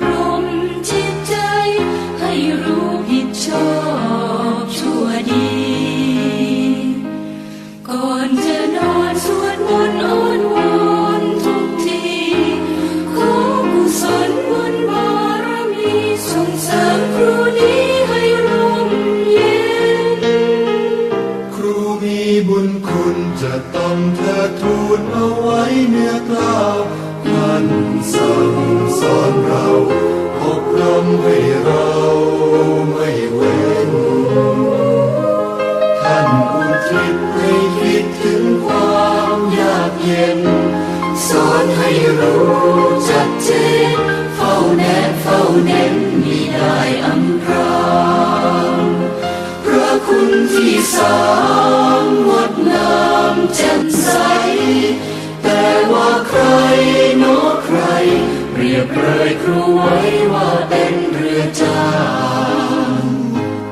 บรมจิตใจให้รู้ผิดชอบชั่วดีก่อนจะนอนสวดมนต์อ้อนวอนทุกทีขอกุศลบุญ บารมีส่งเสริมครูนี้ให้ร่มเย็นครูมีบุญคุณจะต้องเธอทูลเอาไว้เนื้อกล้าวท่านสั่งสอนเราอบรมให้เราไม่เว้น ท่านอุทิศให้คิดถึงความยากเย็น สอนให้รู้จัดเจนเฝ้าแนบเฝ้าเน้นมิได้อำพรางพระคุณที่สา ยบเลยครูไว้ว่าเป็นเรือจาง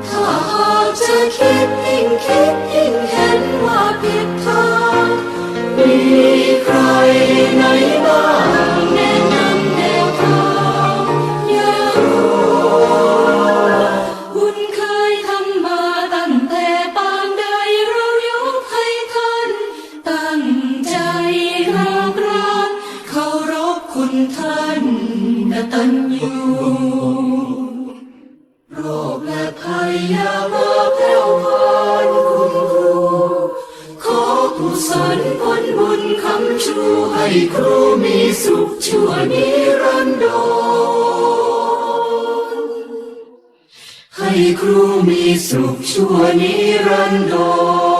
ถ้าหากจะคิดยิ่งคิดยิ่งเห็นว่าผิดทางมีใครไหนบ้าง คุณท่านกตัญญูโรคและภัยยามาแผ่วพานคุณครูขอกุศลผลบุญคำชูให้ครูมีสุขชั่วนิรันดรให้ครูมีสุขชั่วนิรันดร